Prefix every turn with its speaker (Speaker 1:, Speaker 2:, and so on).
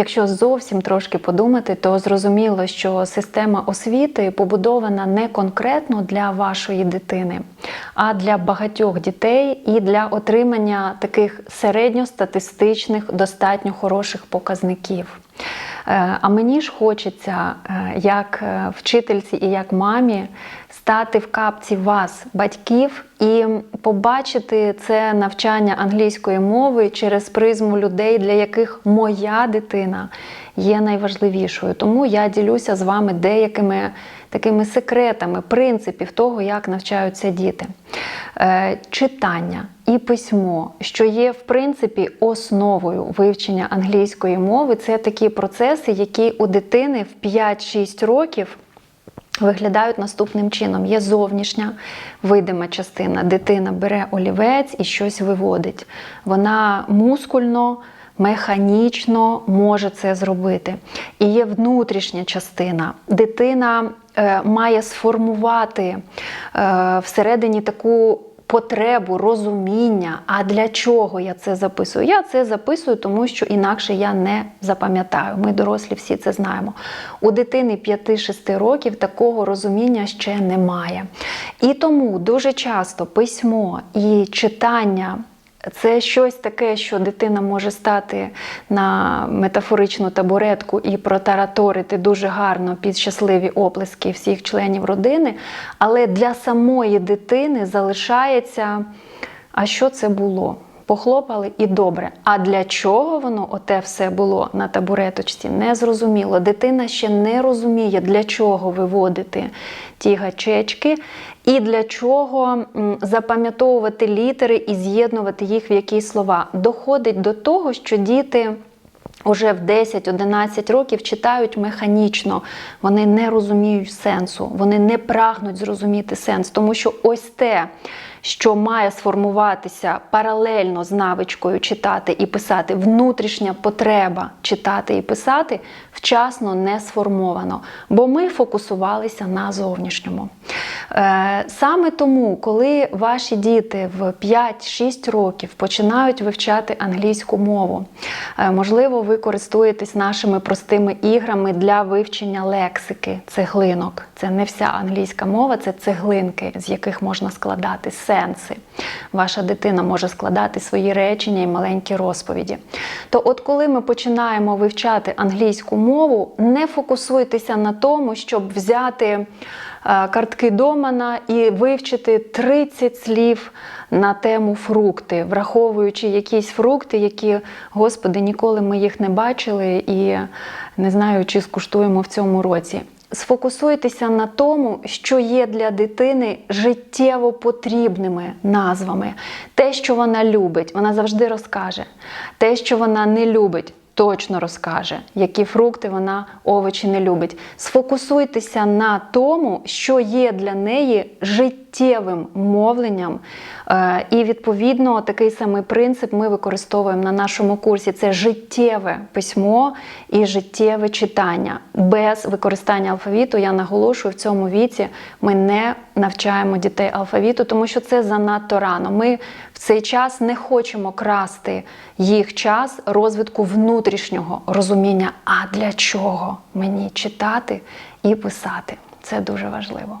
Speaker 1: Якщо зовсім трошки подумати, то зрозуміло, що система освіти побудована не конкретно для вашої дитини, а для багатьох дітей і для отримання таких середньостатистичних, достатньо хороших показників. Е, А мені ж хочеться, е, як е, вчительці і як мамі, стати в капці вас, батьків, і побачити це навчання англійської мови через призму людей, для яких моя дитина є найважливішою. Тому я ділюся з вами деякими такими секретами, принципів того, як навчаються діти. Е, Читання і письмо, що є в принципі основою вивчення англійської мови, це такі процеси, які у дитини в 5-6 років. Виглядають наступним чином: є зовнішня видима частина. Дитина бере олівець і щось виводить. Вона мускульно, механічно може це зробити. І є внутрішня частина. Дитина е, має сформувати е, всередині таку. Потребу, розуміння, а для чого я це записую? Я це записую, тому що інакше я не запам'ятаю. Ми дорослі всі це знаємо. У дитини 5-6 років такого розуміння ще немає. І тому дуже часто письмо і читання. Це щось таке, що дитина може стати на метафоричну табуретку і протараторити дуже гарно під щасливі оплески всіх членів родини. Але для самої дитини залишається, а що це було? Похлопали і добре. А для чого воно оте все було на табуреточці? Незрозуміло. Дитина ще не розуміє, для чого виводити ті гачечки, і для чого запам'ятовувати літери і з'єднувати їх в якісь слова. Доходить до того, що діти. Уже в 10-11 років читають механічно, вони не розуміють сенсу, вони не прагнуть зрозуміти сенс, тому що ось те, що має сформуватися паралельно з навичкою читати і писати, внутрішня потреба читати і писати, вчасно не сформовано, бо ми фокусувалися на зовнішньому. Е, Саме тому, коли ваші діти в 5-6 років починають вивчати англійську мову, е, можливо, ви користуєтесь нашими простими іграми для вивчення лексики, цеглинок. Це не вся англійська мова, це цеглинки, з яких можна складати сенси. Ваша дитина може складати свої речення і маленькі розповіді. То, от коли ми починаємо вивчати англійську мову, не фокусуйтеся на тому, щоб взяти е, картки Домана і вивчити 30 слів на тему фрукти, враховуючи якісь фрукти, які, господи, ніколи ми їх не бачили і не знаю, чи скуштуємо в цьому році. Сфокусуйтеся на тому, що є для дитини життєво потрібними назвами. Те, що вона любить, вона завжди розкаже. Те, що вона не любить, точно розкаже, які фрукти вона овочі не любить. Сфокусуйтеся на тому, що є для неї життєвим мовленням. Е, І відповідно такий самий принцип ми використовуємо на нашому курсі: це життєве письмо і життєве читання. Без використання алфавіту, я наголошую, в цьому віці ми не навчаємо дітей алфавіту, тому що це занадто рано. Ми в цей час не хочемо красти їх час розвитку внутрішнього розуміння, а для чого мені читати і писати. Це дуже важливо.